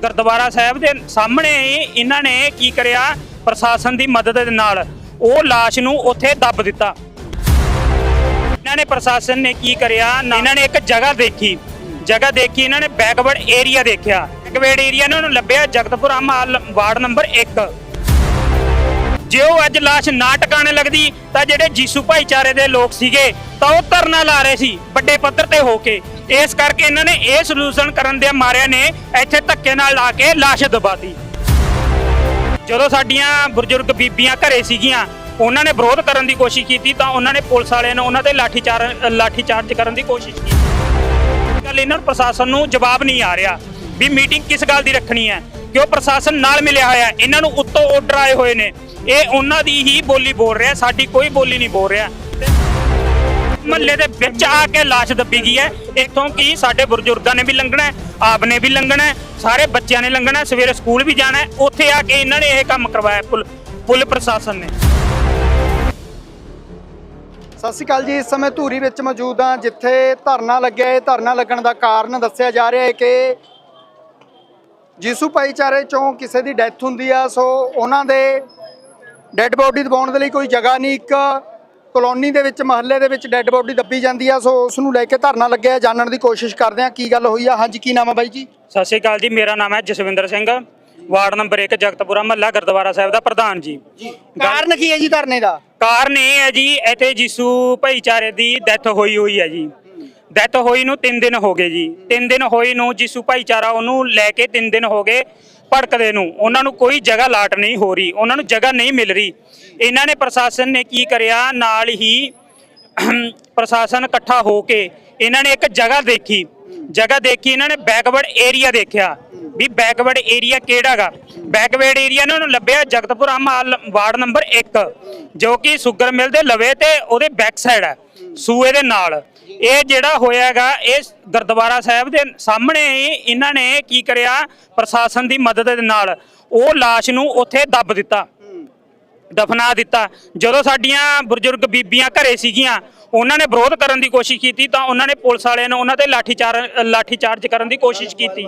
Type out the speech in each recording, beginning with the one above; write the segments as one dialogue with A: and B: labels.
A: ਗੁਰਦੁਆਰਾ ਸਾਹਿਬ ਦੇ ਸਾਹਮਣੇ ਹੀ ਇਹਨਾਂ ਨੇ ਕੀ ਕਰਿਆ? ਪ੍ਰਸ਼ਾਸਨ ਦੀ ਮਦਦ ਦੇ ਨਾਲ ਉਹ ਲਾਸ਼ ਨੂੰ ਉੱਥੇ ਦੱਬ ਦਿੱਤਾ। ਇਹਨਾਂ ਨੇ ਪ੍ਰਸ਼ਾਸਨ ਨੇ ਕੀ ਕਰਿਆ? ਨਾ- ਇਹਨਾਂ ਨੇ ਇੱਕ ਜਗ੍ਹਾ ਦੇਖੀ। ਜਗ੍ਹਾ ਦੇਖੀ, ਇਹਨਾਂ ਨੇ ਬੈਕਵਰਡ ਏਰੀਆ ਦੇਖਿਆ। ਬੈਕਵਰਡ ਏਰੀਆ ਨੇ ਉਹਨੂੰ ਲੱਭਿਆ ਜਗਤਪੁਰਾ ਮਾਲ ਵਾਰਡ ਨੰਬਰ 1 ਜੇ ਉਹ ਅੱਜ ਲਾਸ਼ ਨਾ ਟਿਕਾਣੇ ਲੱਗਦੀ, ਤਾਂ ਜਿਹੜੇ ਜੀਸੂ ਭਾਈਚਾਰੇ ਦੇ ਲੋਕ ਸੀਗੇ, ਤਾਂ ਉਹ ਧਰਨਾ ਲਾ ਰਹੇ ਸੀ, ਵੱਡੇ ਪੱਧਰ ਤੇ ਹੋ ਕੇ। ਇਸ ਕਰਕੇ ਇਹਨਾਂ ਨੇ ਇਹ ਸੋਲੂਸ਼ਨ ਕਰਨ ਦੇ ਮਾਰਿਆ ਨੇ ਇੱਥੇ ਧੱਕੇ ਨਾਲ ਲਾ ਕੇ ਲਾਸ਼ ਦਬਾਤੀ। ਜਦੋਂ ਸਾਡੀਆਂ ਬਜ਼ੁਰਗ ਬੀਬੀਆਂ ਘਰੇ ਸੀਗੀਆਂ, ਉਹਨਾਂ ਨੇ ਵਿਰੋਧ ਕਰਨ ਦੀ ਕੋਸ਼ਿਸ਼ ਕੀਤੀ, ਤਾਂ ਉਹਨਾਂ ਨੇ ਪੁਲਿਸ ਵਾਲਿਆਂ ਨੇ ਉਹਨਾਂ ਤੇ ਲਾਠੀਚਾਰ, ਲਾਠੀਚਾਰਜ ਕਰਨ ਦੀ ਕੋਸ਼ਿਸ਼ ਕੀਤੀ। ਗੱਲ ਇਹਨਾਂ ਨੂੰ ਪ੍ਰਸ਼ਾਸਨ ਨੂੰ ਜਵਾਬ ਨਹੀਂ ਆ ਰਿਹਾ ਵੀ ਮੀਟਿੰਗ ਕਿਸ ਗੱਲ ਦੀ ਰੱਖਣੀ ਹੈ ਕਿ ਉਹ ਪ੍ਰਸ਼ਾਸਨ ਨਾਲ ਮਿਲਿਆ ਹੋਇਆ ਇਹਨਾਂ ਨੂੰ ਉੱਤੋਂ ਆਰਡਰ ਆਏ ਹੋਏ ਨੇ। ਇਹ ਉਹਨਾਂ ਦੀ ਹੀ ਬੋਲੀ ਬੋਲ ਰਿਹਾ, ਸਾਡੀ ਕੋਈ ਬੋਲੀ ਨਹੀਂ ਬੋਲ ਰਿਹਾ। ਮਹੱਲੇ ਦੇ ਵਿੱਚ ਆ ਕੇ ਲਾਸ਼ ਦੱਬੀ ਗਈ ਹੈ। ਇੱਥੋਂ ਕੀ ਸਾਡੇ ਬਜ਼ੁਰਗਾਂ ਨੇ ਵੀ ਲੰਘਣਾ ਆਪ ਨੇ ਵੀ ਲੰਘਣਾ ਸਾਰੇ ਬੱਚਿਆਂ ਨੇ ਲੰਘਣਾ ਸਵੇਰੇ ਸਕੂਲ ਵੀ ਜਾਣਾ ਹੈ। ਉੱਥੇ ਆ ਕੇ ਇਹਨਾਂ ਨੇ ਇਹ ਕੰਮ ਕਰਵਾਇਆ ਪੁਲ ਪ੍ਰਸ਼ਾਸਨ ਨੇ।
B: ਸਤਿ ਸ਼੍ਰੀ ਅਕਾਲ ਜੀ, ਇਸ ਸਮੇਂ ਧੂਰੀ ਵਿੱਚ ਮੌਜੂਦ ਹਾਂ, ਜਿੱਥੇ ਧਰਨਾ ਲੱਗਿਆ ਹੈ। ਧਰਨਾ ਲੱਗਣ ਦਾ ਕਾਰਨ ਦੱਸਿਆ ਜਾ ਰਿਹਾ ਹੈ ਕਿ ਜੀਸੂ ਭਾਈਚਾਰੇ ਚੋਂ ਕਿਸੇ ਦੀ ਡੈਥ ਹੁੰਦੀ ਆ, ਸੋ ਉਹਨਾਂ ਦੇ ਡੈੱਡ ਬੋਡੀ ਦਬਾਉਣ ਦੇ ਲਈ ਕੋਈ ਜਗ੍ਹਾ ਨਹੀਂ ਇੱਕ ਕਲੋਨੀ ਦੇ ਵਿੱਚ ਮਹੱਲੇ ਦੇ ਵਿੱਚ ਡੈੱਡ ਬੋਡੀ ਦੱਬੀ ਜਾਂਦੀ ਆ ਸੋ ਉਸ ਨੂੰ ਲੈ ਕੇ ਧਰਨਾ ਲੱਗਿਆ। ਜਾਣਨ ਦੀ ਕੋਸ਼ਿਸ਼ ਕਰਦੇ ਹਾਂ ਕੀ ਗੱਲ ਹੋਈ ਆ? ਹਾਂਜੀ ਕੀ ਨਾਮ ਹੈ ਬਾਈ ਜੀ?
A: ਸਤਿ ਸ਼੍ਰੀ ਅਕਾਲ ਜੀ ਮੇਰਾ ਨਾਮ ਹੈ ਜਸਵਿੰਦਰ ਸਿੰਘ ਵਾਰਡ ਨੰਬਰ 1 ਜਗਤਪੁਰਾ ਮਹੱਲਾ ਗੁਰਦੁਆਰਾ ਸਾਹਿਬ ਦਾ ਪ੍ਰਧਾਨ ਜੀ।
B: ਕਾਰਨ ਕੀ ਹੈ ਜੀ ਧਰਨੇ ਦਾ?
A: ਕਾਰਨ ਇਹ ਹੈ ਜੀ ਇੱਥੇ ਜੀਸੂ ਭਾਈਚਾਰੇ ਦੀ ਡੈਥ ਹੋਈ ਹੋਈ ਹੈ ਜੀ। ਡੈਥ ਹੋਈ ਨੂੰ 3 ਦਿਨ ਹੋ ਗਏ ਜੀ। 3 ਦਿਨ ਹੋਈ ਨੂੰ ਜੀਸੂ ਭਾਈਚਾਰਾ ਉਹਨੂੰ ਲੈ ਕੇ 3 ਦਿਨ ਹੋ ਗਏ। ਭੜਕਦੇ ਨੂੰ, ਉਹਨਾਂ ਨੂੰ ਕੋਈ ਜਗ੍ਹਾ ਲਾਟ ਨਹੀਂ ਹੋ ਰਹੀ, ਉਹਨਾਂ ਨੂੰ ਜਗ੍ਹਾ ਨਹੀਂ ਮਿਲ ਰਹੀ। ਇਹਨਾਂ ਨੇ ਪ੍ਰਸ਼ਾਸਨ ਨੇ ਕੀ ਕਰਿਆ? ਨਾਲ ਹੀ ਪ੍ਰਸ਼ਾਸਨ ਇਕੱਠਾ ਹੋ ਕੇ ਇਹਨਾਂ ਨੇ ਇੱਕ ਜਗ੍ਹਾ ਦੇਖੀ। ਜਗ੍ਹਾ ਦੇਖੀ, ਇਹਨਾਂ ਨੇ ਬੈਕਵਰਡ ਏਰੀਆ ਦੇਖਿਆ। ਵੀ ਬੈਕਵਰਡ ਏਰੀਆ ਕਿਹੜਾਗਾ ਬੈਕਵਰਡ ਏਰੀਆ ਨੇ ਉਹਨੂੰ ਲੱਭਿਆ ਜਗਤਪੁਰਾ ਮਾਲ ਵਾਰਡ ਨੰਬਰ 1 ਜੋ ਕਿ ਸ਼ੂਗਰ ਮਿਲ ਦੇ ਲਵੇ ਤੇ ਉਹਦੇ ਬੈਕ ਸਾਈਡ ਹੈ, ਸੂਏ ਦੇ ਨਾਲ। ਇਹ ਜਿਹੜਾ ਹੋਇਆਗਾ, ਇਹ ਗੁਰਦੁਆਰਾ ਸਾਹਿਬ ਦੇ ਸਾਹਮਣੇ ਹੀ ਇਹਨਾਂ ਨੇ ਕੀ ਕਰਿਆ, ਪ੍ਰਸ਼ਾਸਨ ਦੀ ਮਦਦ ਦੇ ਨਾਲ ਉਹ ਲਾਸ਼ ਨੂੰ ਉੱਥੇ ਦੱਬ ਦਿੱਤਾ। ਦਫਨਾ ਦਿੱਤਾ। ਜਦੋਂ ਸਾਡੀਆਂ ਬਜ਼ੁਰਗ ਬੀਬੀਆਂ ਘਰੇ ਸੀਗੀਆਂ, ਉਹਨਾਂ ਨੇ ਵਿਰੋਧ ਕਰਨ ਦੀ ਕੋਸ਼ਿਸ਼ ਕੀਤੀ ਤਾਂ ਉਹਨਾਂ ਨੇ ਪੁਲਿਸ ਵਾਲਿਆਂ ਨੇ ਉਹਨਾਂ ਤੇ ਲਾਠੀਚਾਰ, ਲਾਠੀਚਾਰਜ ਕਰਨ ਦੀ ਕੋਸ਼ਿਸ਼ ਕੀਤੀ।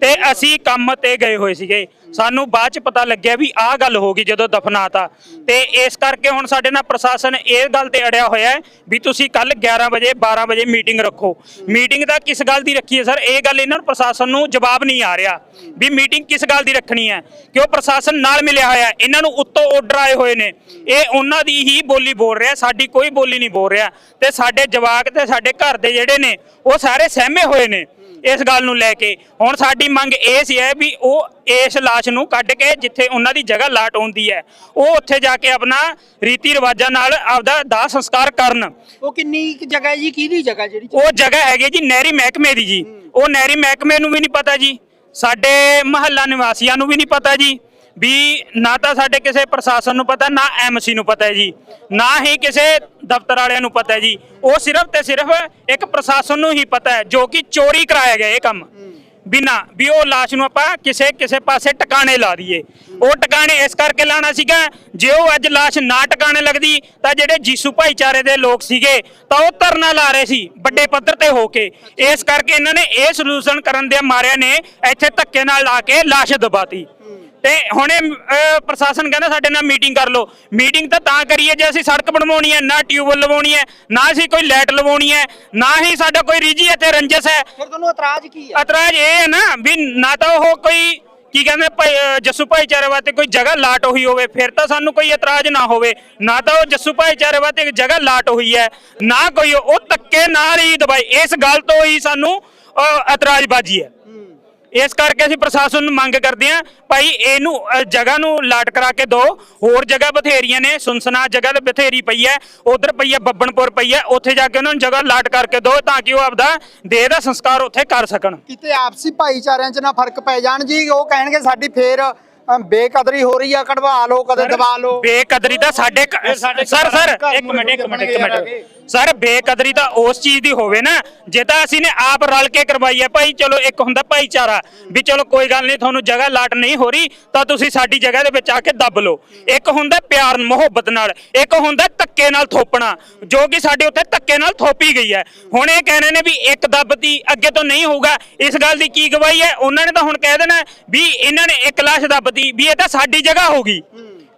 A: ਤੇ ਅਸੀਂ ਕੰਮ ਤੇ ਗਏ ਹੋਏ ਸੀਗੇ। ਸਾਨੂੰ ਬਾਅਦ ਚ ਪਤਾ ਲੱਗਿਆ ਵੀ ਆਹ ਗੱਲ ਹੋ ਗਈ ਜਦੋਂ ਦਫਨਾਤਾ ਤੇ। ਇਸ ਕਰਕੇ ਹੁਣ ਸਾਡੇ ਨਾਲ ਪ੍ਰਸ਼ਾਸਨ ਇਹ ਗੱਲ ਤੇ ਅੜਿਆ ਹੋਇਆ ਹੈ ਵੀ ਤੁਸੀਂ ਕੱਲ 11 ਵਜੇ 12 ਵਜੇ ਮੀਟਿੰਗ ਰੱਖੋ। ਮੀਟਿੰਗ ਦਾ ਕਿਸ ਗੱਲ ਦੀ ਰੱਖੀ ਹੈ ਸਰ? ਇਹ ਗੱਲ ਇਹਨਾਂ ਨੂੰ ਪ੍ਰਸ਼ਾਸਨ ਨੂੰ ਜਵਾਬ ਨਹੀਂ ਆ ਰਿਹਾ ਵੀ ਮੀਟਿੰਗ ਕਿਸ ਗੱਲ ਦੀ ਰੱਖਣੀ ਹੈ? ਕਿ ਉਹ ਪ੍ਰਸ਼ਾਸਨ ਨਾਲ ਮਿਲਿਆ ਹੋਇਆ ਇਹਨਾਂ ਨੂੰ ਉੱਤੋਂ ਆਰਡਰ ਆਏ ਹੋਏ ਨੇ। ਇਹ ਉਹਨਾਂ ਦੀ ਹੀ ਬੋਲੀ ਬੋਲ ਰਿਹਾ ਸਾਡੀ ਕੋਈ ਬੋਲੀ ਨਹੀਂ ਬੋਲ ਰਿਹਾ। ਤੇ ਸਾਡੇ ਜਵਾਕ ਤੇ ਸਾਡੇ ਘਰ ਦੇ ਜਿਹੜੇ ਨੇ ਉਹ ਸਾਰੇ ਸਹਿਮੇ ਹੋਏ ਨੇ ਇਸ ਗੱਲ ਨੂੰ ਲੈ ਕੇ। ਹੁਣ ਸਾਡੀ ਮੰਗ ਇਹ ਸੀ ਹੈ ਵੀ ਉਹ ਇਸ ਲਾਸ਼ ਨੂੰ ਕੱਢ ਕੇ ਜਿੱਥੇ ਉਹਨਾਂ ਦੀ ਜਗ੍ਹਾ ਲਾਟ ਹੁੰਦੀ ਹੈ ਉਹ ਉੱਥੇ ਜਾ ਕੇ ਆਪਣਾ ਰੀਤੀ ਰਿਵਾਜਾਂ ਨਾਲ ਆਪਦਾ ਦਾਹ ਸੰਸਕਾਰ ਕਰਨ।
B: ਉਹ ਕਿੰਨੀ ਜਗ੍ਹਾ ਜੀ? ਕਿਹਦੀ ਜਗ੍ਹਾ ਜਿਹੜੀ
A: ਉਹ ਜਗ੍ਹਾ ਹੈਗੀ ਜੀ ਨਹਿਰੀ ਮਹਿਕਮੇ ਦੀ ਜੀ। ਉਹ ਨਹਿਰੀ ਮਹਿਕਮੇ ਨੂੰ ਵੀ ਨਹੀਂ ਪਤਾ ਜੀ। ਸਾਡੇ ਮਹੱਲਾ ਨਿਵਾਸੀਆਂ ਨੂੰ ਵੀ ਨਹੀਂ ਪਤਾ ਜੀ। ਵੀ ਨਾ ਤਾਂ ਸਾਡੇ ਕਿਸੇ ਪ੍ਰਸ਼ਾਸਨ ਨੂੰ ਪਤਾ, ਨਾ ਐਮਸੀ ਨੂੰ ਪਤਾ ਹੈ ਜੀ। ਨਾ ਹੀ ਕਿਸੇ ਦਫ਼ਤਰ ਵਾਲਿਆਂ ਨੂੰ ਪਤਾ ਹੈ ਜੀ। ਉਹ ਸਿਰਫ ਤੇ ਸਿਰਫ ਇੱਕ ਪ੍ਰਸ਼ਾਸਨ ਨੂੰ ਹੀ ਪਤਾ ਹੈ, ਜੋ ਕਿ ਚੋਰੀ ਕਰਾਇਆ ਗਿਆ ਇਹ ਕੰਮ। ਬਿਨਾ, ਵੀ ਉਹ ਲਾਸ਼ ਨੂੰ ਆਪਾਂ ਕਿਸੇ ਕਿਸੇ ਪਾਸੇ ਟਿਕਾਣੇ ਲਾ ਦਈਏ। ਉਹ ਟਿਕਾਣੇ ਇਸ ਕਰਕੇ ਲਾਣਾ ਸੀਗਾ, ਜੇ ਉਹ ਅੱਜ ਲਾਸ਼ ਨਾ ਟਿਕਾਣੇ ਲੱਗਦੀ, ਤਾਂ ਜਿਹੜੇ ਜੀਸੂ ਭਾਈਚਾਰੇ ਦੇ ਲੋਕ ਸੀਗੇ, ਤਾਂ ਉਹ ਧਰਨਾ ਲਾ ਰਹੇ ਸੀ, ਵੱਡੇ ਪੱਧਰ ਤੇ ਹੋ ਕੇ। ਇਸ ਕਰਕੇ ਇਹਨਾਂ ਨੇ ਇਹ ਸੋਲੂਸ਼ਨ ਕਰਨ ਦੇ ਮਾਰਿਆ ਨੇ ਇੱਥੇ ਧੱਕੇ ਨਾਲ ਲਾ ਕੇ ਲਾਸ਼ ਦਬਾਤੀ। ਤੇ ਹੁਣੇ ਪ੍ਰਸ਼ਾਸਨ ਕਹਿੰਦਾ ਸਾਡੇ ਨਾਲ ਮੀਟਿੰਗ ਕਰ ਲਓ। ਮੀਟਿੰਗ ਤਾਂ ਤਾਂ ਕਰੀਏ ਜੇ ਅਸੀਂ ਸੜਕ ਬਣਵਾਉਣੀ ਹੈ ਨਾ ਟਿਊਬਵੈਲ ਲਵਾਉਣੀ ਹੈ ਨਾ ਅਸੀਂ ਕੋਈ ਲਾਈਟ ਲਵਾਉਣੀ ਹੈ ਨਾ ਹੀ ਸਾਡਾ ਕੋਈ ਰੀਜੀ ਇੱਥੇ ਰੰਜਸ ਹੈ।
B: ਫਿਰ ਤੁਹਾਨੂੰ ਇਤਰਾਜ਼ ਕੀ ਹੈ?
A: ਇਤਰਾਜ਼ ਇਹ ਹੈ ਨਾ ਵੀ ਨਾ ਤਾਂ ਉਹ ਕੋਈ ਕੀ ਕਹਿੰਦੇ ਭਾਈ ਜੱਸੂ ਭਾਈਚਾਰੇ ਵਾਸਤੇ ਕੋਈ ਜਗ੍ਹਾ ਲਾਟ ਹੋਈ ਹੋਵੇ ਫਿਰ ਤਾਂ ਸਾਨੂੰ ਕੋਈ ਇਤਰਾਜ਼ ਨਾ ਹੋਵੇ। ਨਾ ਤਾਂ ਉਹ ਜੱਸੂ ਭਾਈਚਾਰੇ ਵਾਸਤੇ ਇੱਕ ਜਗ੍ਹਾ ਲਾਟ ਹੋਈ ਹੈ ਨਾ ਕੋਈ ਉਹ ਧੱਕੇ ਨਾਲ ਹੀ ਦਵਾਈ ਇਸ ਗੱਲ ਤੋਂ ਹੀ ਸਾਨੂੰ ਇਤਰਾਜ਼ਬਾਜ਼ੀ ਹੈ। ਇਸ ਕਰਕੇ ਅਸੀਂ ਪ੍ਰਸ਼ਾਸਨ ਨੂੰ ਮੰਗ ਕਰਦੇ ਹਾਂ ਭਾਈ ਇਹਨੂੰ ਅ, ਜਗ੍ਹਾ ਨੂੰ ਲਾਟ ਕਰਾ ਕੇ ਦਿਓ ਹੋਰ ਜਗ੍ਹਾ ਬਥੇਰੀਆਂ ਨੇ ਸੁਨਸਨਾ ਜਗ੍ਹਾ ਤੇ ਬਥੇਰੀ ਪਈ ਹੈ ਉਧਰ ਪਈ ਹੈ ਬੱਬਨਪੁਰ ਪਈ ਹੈ ਉੱਥੇ ਜਾ ਕੇ ਉਹਨਾਂ ਨੂੰ ਜਗ੍ਹਾ ਲਾਟ ਕਰਕੇ ਦਿਓ ਤਾਂ ਕਿ ਉਹ ਆਪਦਾ ਦੇਹ ਦਾ ਸੰਸਕਾਰ ਉੱਥੇ ਕਰ ਸਕਣ।
B: ਕਿਤੇ ਆਪਸੀ ਭਾਈਚਾਰਿਆਂ 'ਚ ਨਾ ਫ਼ਰਕ ਪੈ ਜਾਣ ਜੀ ਉਹ ਕਹਿਣਗੇ ਸਾਡੀ ਫੇਰ ਬੇਕਦਰੀ ਹੋ ਰਹੀ ਆ ਕਢਵਾ ਲਓ ਕਦੇ ਦਬਾ ਲਓ।
A: ਬੇਕਦਰੀ ਤਾਂ ਸਾਡੇ ਸਰ ਸਰ ਇੱਕ ਮਿੰਟ ਇੱਕ ਮਿੰਟ ਇੱਕ ਮਿੰਟ। ਸਰ ਬੇਕਦਰੀ ਤਾਂ ਉਸ ਚੀਜ਼ ਦੀ ਹੋਵੇ ਨਾ ਜੇ ਤਾਂ ਅਸੀਂ ਨੇ ਆਪ ਰਲ ਕੇ ਕਰਵਾਈ ਹੈ। ਭਾਈ ਚਲੋ ਇੱਕ ਹੁੰਦਾ ਭਾਈਚਾਰਾ ਵੀ ਚਲੋ ਕੋਈ ਗੱਲ ਨਹੀਂ ਤੁਹਾਨੂੰ ਜਗ੍ਹਾ ਲਾਟ ਨਹੀਂ ਹੋ ਰਹੀ ਤਾਂ ਤੁਸੀਂ ਸਾਡੀ ਜਗ੍ਹਾ ਦੇ ਵਿੱਚ ਆ ਕੇ ਦੱਬ ਲਓ। ਇੱਕ ਹੁੰਦਾ ਪਿਆਰ ਮੁਹੱਬਤ ਨਾਲ ਇੱਕ ਹੁੰਦਾ ਧੱਕੇ ਧੱਕੇ ਨਾਲ ਥੋਪਣਾ, ਜੋ ਕਿ ਸਾਡੇ ਉੱਤੇ ਧੱਕੇ ਨਾਲ ਥੋਪੀ ਗਈ ਹੈ। ਹੁਣ ਇਹ ਕਹਿ ਰਹੇ ਨੇ ਵੀ ਇੱਕ ਦੱਬ ਦੱਬਤੀ ਅੱਗੇ ਤੋਂ ਨਹੀਂ ਹੋਊਗਾ, ਇਸ ਗੱਲ ਦੀ ਕੀ ਗਵਾਹੀ ਹੈ? ਉਹਨਾਂ ਨੇ ਤਾਂ ਹੁਣ ਕਹਿ ਦੇਣਾ ਵੀ ਇਹਨਾਂ ਨੇ ਇੱਕ ਲਾਸ਼ ਦੱਬਤੀ ਵੀ ਇਹ ਤਾਂ ਸਾਡੀ ਜਗ੍ਹਾ ਹੋ ਗਈ।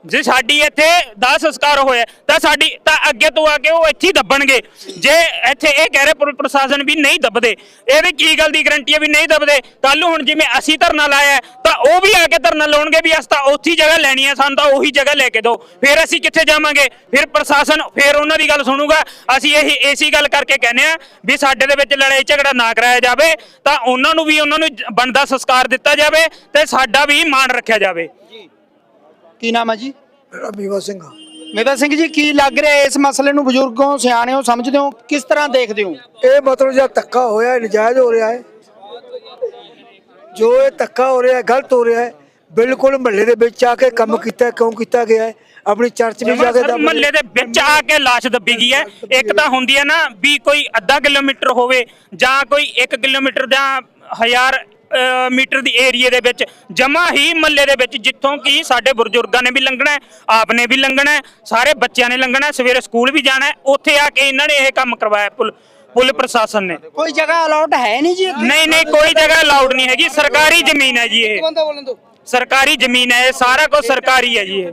A: ਜੇ ਸਾਡੀ ਇੱਥੇ ਦਾ ਸੰਸਕਾਰ ਹੋਇਆ ਤਾਂ ਸਾਡੀ ਤਾਂ ਅੱਗੇ ਤੋਂ ਆ ਕੇ ਉਹ ਇੱਥੇ ਦੱਬਣਗੇ। ਜੇ ਇੱਥੇ ਇਹ ਕਹਿ ਰਹੇ ਪੁਲਿਸ ਪ੍ਰਸ਼ਾਸਨ ਵੀ ਨਹੀਂ ਦੱਬਦੇ ਇਹਦੀ ਕੀ ਗੱਲ ਦੀ ਗਰੰਟੀ ਹੈ ਵੀ ਨਹੀਂ ਦੱਬਦੇ ਕੱਲ ਹੁਣ ਜਿਵੇਂ ਅਸੀਂ ਧਰਨਾ ਲਾਇਆ ਹੈ, ਤਾਂ ਉਹ ਵੀ ਆ ਕੇ ਧਰਨਾ ਲਾਉਣਗੇ ਵੀ ਅਸੀਂ ਤਾਂ ਉੱਥੀ ਜਗ੍ਹਾ ਲੈਣੀ ਹੈ ਸਾਨੂੰ ਤਾਂ ਉਹੀ ਜਗ੍ਹਾ ਲੈ ਕੇ ਦਿਓ। ਫਿਰ ਅਸੀਂ ਕਿੱਥੇ ਜਾਵਾਂਗੇ? ਫਿਰ ਪ੍ਰਸ਼ਾਸਨ ਫਿਰ ਉਹਨਾਂ ਦੀ ਗੱਲ ਸੁਣੂਗਾ। ਅਸੀਂ ਇਹੀ ਏਸੀ ਗੱਲ ਕਰਕੇ ਕਹਿੰਦੇ ਆ ਵੀ ਸਾਡੇ ਦੇ ਵਿੱਚ ਲੜਾਈ ਝਗੜਾ ਨਾ ਕਰਾਇਆ ਜਾਵੇ ਤਾਂ ਉਹਨਾਂ ਨੂੰ ਵੀ ਉਹਨਾਂ ਨੂੰ ਜ- ਬਣਦਾ ਸੰਸਕਾਰ ਦਿੱਤਾ ਜਾਵੇ ਤੇ ਸਾਡਾ ਵੀ ਮਾਣ ਰੱਖਿਆ ਜਾਵੇ।
B: ਕੀ ਨਾਮ ਹੈ ਜੀ?
C: ਮੇਰਾ ਬੀਵਾ ਸਿੰਘ ਆ।
B: ਮੇਵਾ ਸਿੰਘ ਜੀ ਕੀ ਲੱਗ ਰਿਹਾ ਇਸ ਮਸਲੇ ਨੂੰ ਬਜ਼ੁਰਗੋਂ ਸਿਆਣਿਓ ਸਮਝਦੇ ਹੋ? ਕਿਸ ਤਰ੍ਹਾਂ ਦੇਖਦੇ ਹੋ?
C: ਇਹ ਮਤਲਬ ਜਿਹੜਾ ਧੱਕਾ ਹੋਇਆ ਇਹ ਨਜਾਇਜ਼ ਹੋ ਰਿਹਾ ਹੈ। ਜੋ ਇਹ ਧੱਕਾ ਹੋ ਰਿਹਾ ਹੈ ਗਲਤ ਹੋ ਰਿਹਾ ਹੈ ਬਿਲਕੁਲ ਮਹੱਲੇ ਦੇ ਵਿੱਚ ਆ ਕੇ ਕੰਮ ਕੀਤਾ ਕਿਉਂ ਕੀਤਾ ਗਿਆ ਹੈ? ਆਪਣੀ ਚਰਚ ਵਿੱਚ ਜਾ ਕੇ ਦੱਬ-
A: ਮਹੱਲੇ ਦੇ ਵਿੱਚ ਆ ਕੇ ਲਾਸ਼ ਦੱਬੀ ਗਈ ਹੈ। ਇੱਕ ਤਾਂ ਹੁੰਦੀ ਹੈ ਨਾ ਵੀ ਕੋਈ ਅੱਧਾ ਕਿਲੋਮੀਟਰ ਹੋਵੇ ਜਾਂ ਕੋਈ 1 ਕਿਲੋਮੀਟਰ ਜਾਂ ਹਜ਼ਾਰ ਮੀਟਰ ਦੀ ਏਰੀਏ ਦੇ ਵਿੱਚ ਜਮਾ ਹੀ ਮਹੱਲੇ ਦੇ ਵਿੱਚ ਜਿੱਥੋਂ ਕਿ ਸਾਡੇ ਬਜ਼ੁਰਗਾਂ ਨੇ ਵੀ ਲੰਘਣਾ ਹੈ ਆਪ ਨੇ ਵੀ ਲੰਘਣਾ ਹੈ ਸਾਰੇ ਬੱਚਿਆਂ ਨੇ ਲੰਘਣਾ ਹੈ ਸਵੇਰੇ ਸਕੂਲ ਵੀ ਜਾਣਾ ਹੈ ਉੱਥੇ ਆ ਕੇ ਇਹਨਾਂ ਨੇ ਇਹ ਕੰਮ ਕਰਵਾਇਆ ਪੁਲ ਪੁਲ ਪ੍ਰਸ਼ਾਸਨ ਨੇ।
B: ਕੋਈ ਜਗ੍ਹਾ ਅਲਾਉਟ ਹੈ ਨਹੀਂ ਜੀ
A: ਨਹੀਂ ਨਹੀਂ ਕੋਈ ਜਗ੍ਹਾ ਅਲਾਉਡ ਨਹੀਂ ਹੈਗੀ ਸਰਕਾਰੀ ਜ਼ਮੀਨ ਹੈ ਜੀ ਇਹ। ਸਰਕਾਰੀ ਜ਼ਮੀਨ ਹੈ ਇਹ ਸਾਰਾ ਕੁਝ ਸਰਕਾਰੀ ਹੈ ਜੀ ਇਹ।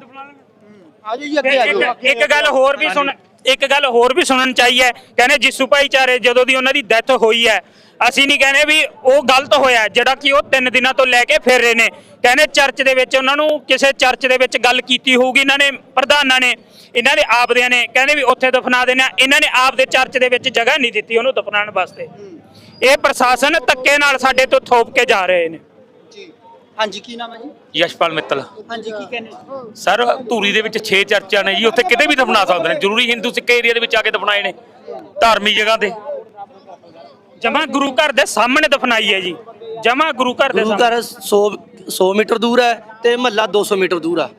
B: ਆਜੋ ਜੀ ਅੱਗੇ ਆਜੋ
A: ਇੱਕ ਇੱਕ ਗੱਲ ਹੋਰ ਵੀ ਸੁਣ ਇੱਕ ਗੱਲ ਹੋਰ ਵੀ ਸੁਣਨ ਚਾਹੀ ਹੈ, ਕਹਿੰਦੇ ਜਿਸੂ ਭਾਈਚਾਰੇ ਜਦੋਂ ਦੀ ਉਹਨਾਂ ਦੀ ਡੈਥ ਹੋਈ ਹੈ, ਅਸੀਂ ਨਹੀਂ ਕਹਿੰਦੇ ਵੀ ਉਹ ਗਲਤ ਹੋਇਆ, ਜਿਹੜਾ ਕਿ ਉਹ ਤਿੰਨ ਦਿਨਾਂ ਤੋਂ ਲੈ ਕੇ ਫਿਰ ਰਹੇ ਨੇ। ਕਹਿੰਦੇ ਚਰਚ ਦੇ ਵਿੱਚ ਉਹਨਾਂ ਨੂੰ ਕਿਸੇ ਚਰਚ ਦੇ ਵਿੱਚ ਗੱਲ ਕੀਤੀ ਹੋਊਗੀ, ਇਹਨਾਂ ਨੇ, ਪ੍ਰਧਾਨਾਂ ਨੇ, ਇਹਨਾਂ ਦੇ ਆਪਦਿਆਂ ਨੇ, ਕਹਿੰਦੇ ਵੀ ਉੱਥੇ ਦਫਨਾ ਦੇਣਾ ਇਹਨਾਂ ਨੇ ਆਪਦੇ ਚਰਚ ਦੇ ਵਿੱਚ ਜਗ੍ਹਾ ਨਹੀਂ ਦਿੱਤੀ ਉਹਨੂੰ ਦਫਨਾਉਣ ਵਾਸਤੇ। ਇਹ ਪ੍ਰਸ਼ਾਸਨ ਧੱਕੇ ਨਾਲ ਸਾਡੇ ਤੋਂ ਥੋਪ ਕੇ ਜਾ ਰਹੇ ਨੇ।
B: ਹਾਂਜੀ ਕੀ ਨਾਮ ਹੈ ਜੀ?
D: ਯਸ਼ਪਾਲ ਮਿੱਤਲ।
B: ਹਾਂਜੀ ਕੀ ਕਹਿੰਦੇ
D: ਸਰ ਧੂਰੀ ਦੇ ਵਿੱਚ 6 ਚਰਚਾਂ ਨੇ ਜੀ ਉੱਥੇ ਕਿਤੇ ਵੀ ਦਫਨਾ ਸਕਦੇ ਨੇ। ਜ਼ਰੂਰੀ ਹਿੰਦੂ ਸਿੱਖ ਏਰੀਆ ਦੇ ਵਿੱਚ ਆ ਕੇ ਦਫਨਾਏ ਨੇ ਧਾਰਮਿਕ ਜਗ੍ਹਾ ਤੇ।
A: ਜਮਾ ਗੁਰੂ ਘਰ ਦੇ ਸਾਹਮਣੇ ਦਫਨਾਈ ਹੈ ਜੀ। ਜਮਾ ਗੁਰੂ ਘਰ ਦੇ
E: ਗੁਰੂ
A: ਸਾਹਮਣੇ।
E: ਘਰ 100 100 ਮੀਟਰ ਦੂਰ ਹੈ ਤੇ ਮਹੱਲਾ 200 ਮੀਟਰ ਦੂਰ ਆ।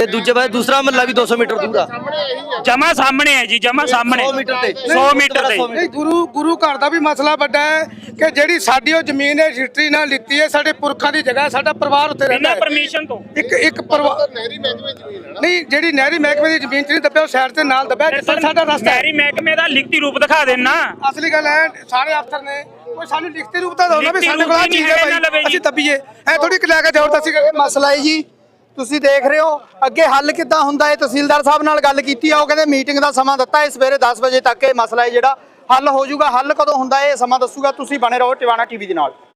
E: ਤੇ ਦੂਜੇ ਪਾਸੇ ਦੂਸਰਾ ਮਹੱਲਾ ਵੀ 200 ਮੀਟਰ ਦੂਰ ਆ।
A: ਜਮਾ ਸਾਹਮਣੇ ਹੈ ਜੀ ਜਮਾ ਸਾਹਮਣੇ।
E: 100 ਮੀਟਰ ਤੇ।
A: 100 ਮੀਟਰ ਤੇ।
C: ਨਹੀਂ ਗੁਰੂ ਗੁਰੂ ਘਰ ਦਾ ਵੀ ਮਸਲਾ ਵੱਡਾ ਹੈ ਕਿ ਜਿਹੜੀ ਸਾਡੀ ਉਹ ਜ਼ਮੀਨ ਹੈ ਰਜਿਸਟਰੀ ਨਾਲ ਲਿੱਤੀ ਹੈ ਸਾਡੇ ਪੁਰਖਾਂ ਦੀ ਜਗ੍ਹਾ ਹੈ, ਸਾਡਾ ਪਰਿਵਾਰ ਉੱਥੇ ਰਹਿੰਦਾ ਹੈ।
A: ਪਰਮਿਸ਼ਨ ਤੋਂ।
C: ਇੱਕ ਇੱਕ ਪਰਿਵਾਰ ਨਹਿਰੀ ਮਹਿਕਮੇ ਜ਼ਮੀਨ ਹੈ ਨਹੀਂ ਜਿਹੜੀ ਨਹਿਰੀ ਮਹਿਕਮੇ ਦੀ ਜ਼ਮੀਨ ਚ ਨਹੀਂ ਦੱਬਿਆ ਉਹ ਸਾਈਡ ਤੇ ਨਾਲ ਦੱਬਿਆ ਜਿੱਥੇ ਸਾਡਾ ਰਸਤਾ ਹੈ।
A: ਮੈਰੀ ਮਹਿਕਮੇ ਦਾ ਲਿਖਤੀ ਰੂਪ ਦਿਖਾ ਦੇਣਾ।
C: ਅਸਲੀ ਗੱਲ ਹੈ ਸਾਰੇ ਅਫਸਰ ਨੇ ਕੋਈ ਸਾਨੂੰ ਲਿਖਤੀ ਰੂਪ ਤਾਂ ਨਾ ਵੀ ਸਾਡੇ ਕੋਲ ਆ ਚੀਜ਼ ਹੈ
A: ਨਾ
C: ਭਾਈ। ਅਸੀਂ ਦੱਬੀਏ। ਐ ਥੋੜੀ ਕਿ ਲੈ ਕੇ ਜ਼ਬਰਦਸਤੀ ਕਰਕੇ
B: ਮਸਲਾ ਹੈ ਜੀ ਤੁਸੀਂ ਦੇਖ ਰਹੇ ਹੋ, ਅੱਗੇ ਹੱਲ ਕਿੱਦਾਂ ਹੁੰਦਾ ਹੈ? ਤਹਿਸੀਲਦਾਰ ਸਾਹਿਬ ਨਾਲ ਗੱਲ ਕੀਤੀ ਆ, ਉਹ ਕਹਿੰਦੇ ਮੀਟਿੰਗ ਦਾ ਸਮਾਂ ਦਿੱਤਾ ਹੈ, ਸਵੇਰੇ 10 ਵਜੇ ਤੱਕ ਇਹ ਮਸਲਾ ਹੈ ਜਿਹੜਾ ਹੱਲ ਹੋ ਜਾਊਗਾ। ਹੱਲ ਕਦੋਂ ਹੁੰਦਾ ਹੈ, ਇਹ ਸਮਾਂ ਦੱਸੂਗਾ। ਤੁਸੀਂ ਬਣੇ ਰਹੋ ਟਿਵਾਣਾ ਟੀਵੀ ਦੇ ਨਾਲ।